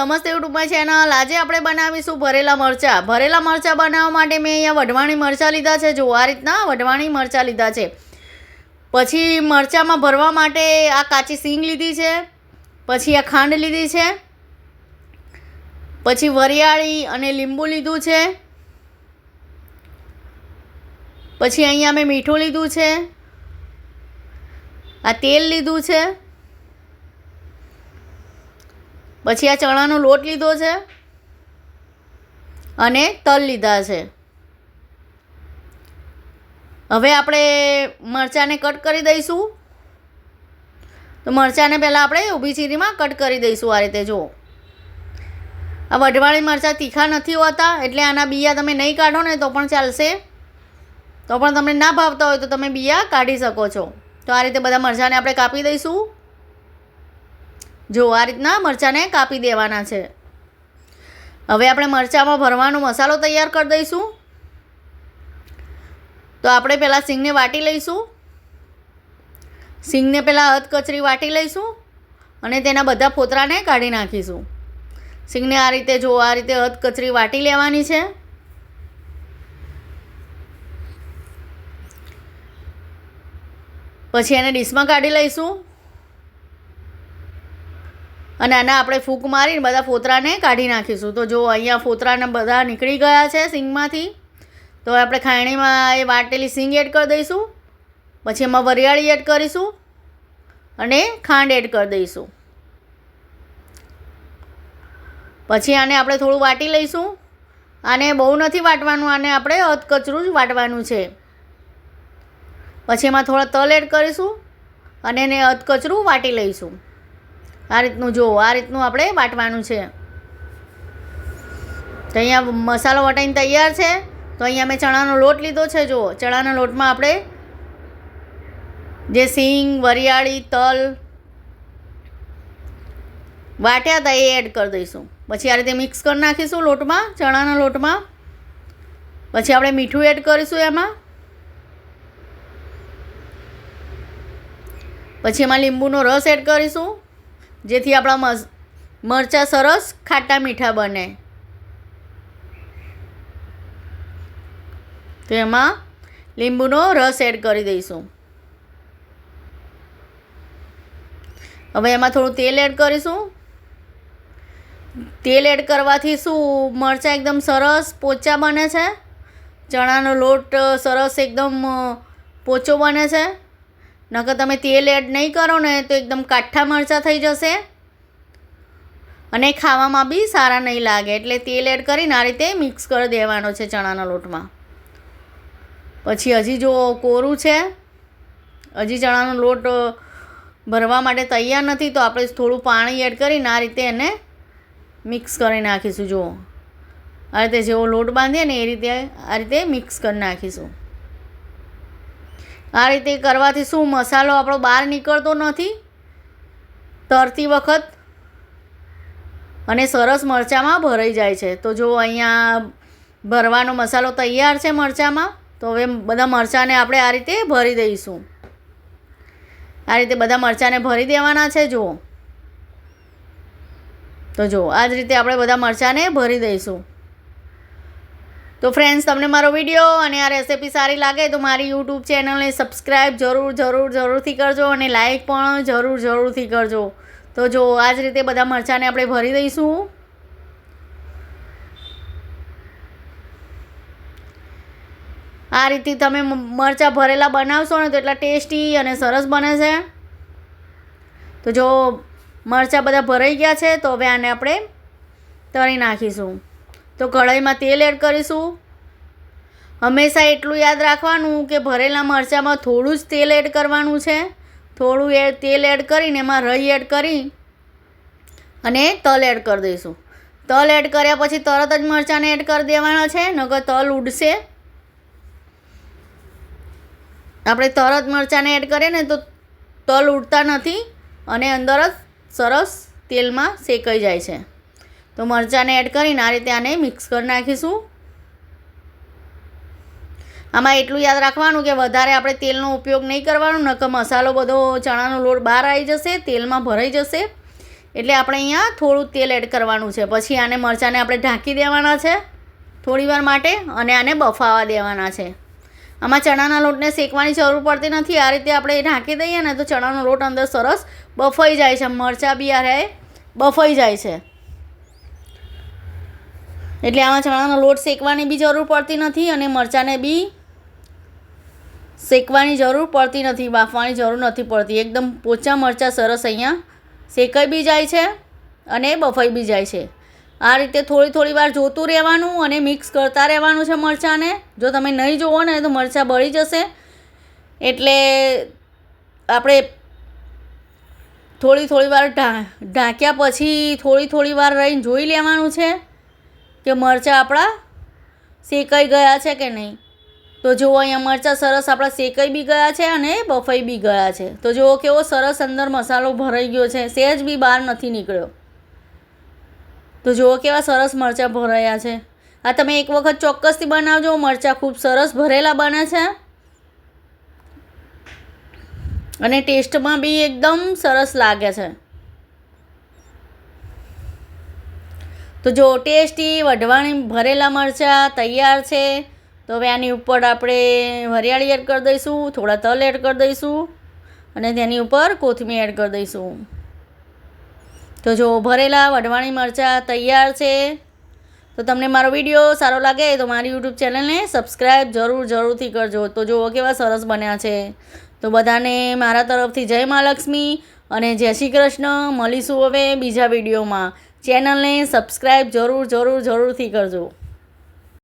નમસ્તે યુટ્યુબમાં ચેનલ આજે આપણે બનાવીશું ભરેલા મરચાં. ભરેલા મરચાં બનાવવા માટે મેં અહીંયા વઢવાણી મરચાં લીધા છે. જો આ રીતના વઢવાણી મરચાં લીધા છે. પછી મરચાંમાં ભરવા માટે આ કાચી સિંગ લીધી છે. પછી આ ખાંડ લીધી છે. પછી વરિયાળી અને લીંબુ લીધું છે. પછી અહીંયા મેં મીઠું લીધું છે. આ તેલ લીધું છે. પછી આ ચણાનો લોટ લીધો છે અને તલ લીધા છે. હવે આપણે મરચાંને કટ કરી દઈશું. તો મરચાંને પહેલાં આપણે ઊભી ચીરીમાં કટ કરી દઈશું આ રીતે, જુઓ. આ વઢવાળી મરચાં તીખા નથી હોતા, એટલે આના બિયા તમે નહીં કાઢો ને તો પણ ચાલશે. તો પણ તમને ના ભાવતા હોય તો તમે બિયા કાઢી શકો છો. તો આ રીતે બધા મરચાંને આપણે કાપી દઈશું. જો આ રીતના મરચાંને કાપી દેવાના છે. હવે આપણે મરચાંમાં ભરવાનો મસાલો તૈયાર કરી દઈશું. તો આપણે પહેલાં સિંગને વાટી લઈશું. સિંગને પહેલાં હદ કચરી વાટી લઈશું અને તેના બધા ફોતરાને કાઢી નાખીશું. સિંગને આ રીતે જો આ રીતે હદ કચરી વાટી લેવાની છે. પછી એને ડીશમાં કાઢી લઈશું. અને આના આપણે ફૂંક મારીને બધા ફોતરાને કાઢી નાખીશું. તો જો અહીંયા ફોતરાને બધા નીકળી ગયા છે સિંગમાંથી, તો આપણે ખાયણીમાં એ વાટેલી સિંગ એડ કરી દઈશું. પછી એમાં વરિયાળી એડ કરીશું અને ખાંડ એડ કરી દઈશું. પછી આને આપણે થોડું વાટી લઈશું. આને બહુ નથી વાટવાનું, આને આપણે અધકચરું જ વાટવાનું છે. પછી એમાં થોડા તલ એડ કરીશું અને એને અધકચરું વાટી લઈશું. આ રીતનું જો આ રીતનું આપણે વાટવાનું છે. તો અહીંયા મસાલો વટાઈને તૈયાર છે. તો અહીંયા મેં ચણાનો લોટ લીધો છે, જુઓ. ચણાના લોટમાં આપણે જે સિંગ, વરિયાળી, તલ વાટ્યા હતા એ એડ કરી દઈશું. પછી આ રીતે મિક્સ કરી નાખીશું લોટમાં, ચણાના લોટમાં. પછી આપણે મીઠું એડ કરીશું એમાં. પછી એમાં લીંબુનો રસ એડ કરીશું. જેથી આપણા મરચાં સરસ ખાટા મીઠા બને. તો એમાં લીંબુનો રસ એડ કરી દઈશું. હવે એમાં થોડું તેલ એડ કરીશું. તેલ એડ કરવાથી શું? મરચાં એકદમ સરસ પોચા બને છે. ચણાનો લોટ સરસ એકદમ પોચો બને છે. નકર તમે તેલ એડ નહીં કરો ને તો એકદમ કાઠા મરચાં થઈ જશે. અને ખાવામાં બી સારા નહીં લાગે, એટલે તેલ એડ કરીને આ રીતે મિક્સ કરી દેવાનો છે ચણાના લોટમાં. પછી હજી જો કોરું છે, હજી ચણાનો લોટ ભરવા માટે તૈયાર નથી, તો આપણે થોડું પાણી એડ કરીને આ રીતે એને મિક્સ કરી નાખીશું, જુઓ. આ રીતે જેવો લોટ બાંધીએ ને એ રીતે, આ રીતે મિક્સ કરી નાખીશું. આ રીતે કરવાથી શું મસાલો આપણો બહાર નીકળતો નથી? તરતી વખત અને સરસ મરચાંમાં ભરાઈ જાય છે. તો જો અહીંયા ભરવાનો મસાલો તૈયાર છે મરચાંમાં, તો હવે બધા મરચાંને આપણે આ રીતે ભરી દઈશું. આ રીતે બધા મરચાંને ભરી દેવાના છે, જુઓ. તો જુઓ, આ જ રીતે આપણે બધા મરચાંને ભરી દઈશું. તો ફ્રેન્ડ્સ તમને મારો વીડિયો અને આ રેસિપી સારી લાગે તો મારી યુટ્યુબ ચેનલને સબસ્ક્રાઈબ જરૂર જરૂર, જરૂરથી કરજો અને લાઈક પણ જરૂર, જરૂરથી કરજો. તો જો આ જ રીતે બધા મરચાંને આપણે ભરી દઈશું. આ રીતે તમે મરચાં ભરેલા બનાવશો ને તો એટલા ટેસ્ટી અને સરસ બને છે. તો જો, મરચાં બધા ભરાઈ ગયા છે તો હવે આને આપણે તળી નાખીશું. તો કઢાઈમાં તેલ એડ કરીશું. હંમેશા એટલું યાદ રાખવાનું કે ભરેલા મરચાંમાં થોડું જ તેલ એડ કરવાનું છે. થોડું એ તેલ એડ કરીને એમાં રઈ એડ કરી અને તલ એડ કરી દઈશું. તલ એડ કર્યા પછી તરત જ મરચાંને એડ કરી દેવાના છે, નકર તલ ઉડશે. આપણે તરત મરચાંને એડ કરીએ ને તો તલ ઉડતા નથી અને અંદર જ સરસ તેલમાં શેકાઈ જાય છે. તો મરચાંને એડ કરીને આ રીતે આને મિક્સ કરી નાખીશું. આમાં એટલું યાદ રાખવાનું કે વધારે આપણે તેલનો ઉપયોગ નહીં કરવાનો, નકર મસાલો બધો ચણાનો લોટ બહાર આવી જશે, તેલમાં ભરાઈ જશે. એટલે આપણે અહીંયા થોડું તેલ એડ કરવાનું છે. પછી આને મરચાંને આપણે ઢાંકી દેવાના છે થોડી વાર માટે અને આને બફાવા દેવાના છે. આમાં ચણાના લોટને શેકવાની જરૂર પડતી નથી. આ રીતે આપણે ઢાંકી દઈએ ને તો ચણાનો લોટ અંદર સરસ બફાઈ જાય છે. મરચાં બી આ બફાઈ જાય છે. એટલે આમાં ચણાનો લોટ શેકવાની બી જરૂર પડતી નથી અને મરચાંને બી શેકવાની જરૂર પડતી નથી, બાફવાની જરૂર નથી પડતી. એકદમ પોચા મરચાં સરસ અહીંયા શેકાઈ બી જાય છે અને બફાઈ બી જાય છે. આ રીતે થોડી થોડી વાર જોતું રહેવાનું અને મિક્સ કરતા રહેવાનું છે મરચાંને. જો તમે નહીં જોવો ને તો મરચાં બળી જશે. એટલે આપણે થોડી થોડી વાર ઢાંક્યા પછી થોડી થોડી વાર રહીને જોઈ લેવાનું છે. કે મરચાં આપણા શેકાઈ ગયા છે કે નહીં? તો જુઓ અહીંયા મરચાં સરસ આપણા શેકાઈ બી ગયા છે અને બફાઈ બી ગયા છે. તો જુઓ કેવો સરસ અંદર મસાલો ભરાઈ ગયો છે. સહેજ બી બહાર નથી નીકળ્યો. તો જુઓ કેવા સરસ મરચાં ભરાયા છે. આ તમે એક વખત ચોક્કસથી બનાવજો. મરચાં ખૂબ સરસ ભરેલા બને છે. અને ટેસ્ટમાં બી એકદમ સરસ લાગે છે. તો જો ટેસ્ટી વઢવાણી ભરેલા મરચાં તૈયાર છે, તો હવે આની ઉપર આપણે વરિયાળી એડ કરી દઈશું, થોડા તલ એડ કરી દઈશું, અને તેની ઉપર કોથમીર એડ કરી દઈશું. તો જો ભરેલા વઢવાણી મરચાં તૈયાર છે, તો તમને મારો વીડિયો સારો લાગે તો મારી યુટ્યુબ ચેનલને સબસ્ક્રાઈબ જરૂર જરૂરથી કરજો. તો જુઓ કેવા સરસ બન્યા છે. તો બધાને મારા તરફથી જય મહાલક્ષ્મી અને જય શ્રી કૃષ્ણ. મળીશું હવે બીજા વિડીયોમાં. ચેનલને સબસ્ક્રાઈબ જરૂર જરૂર જરૂરથી કરજો.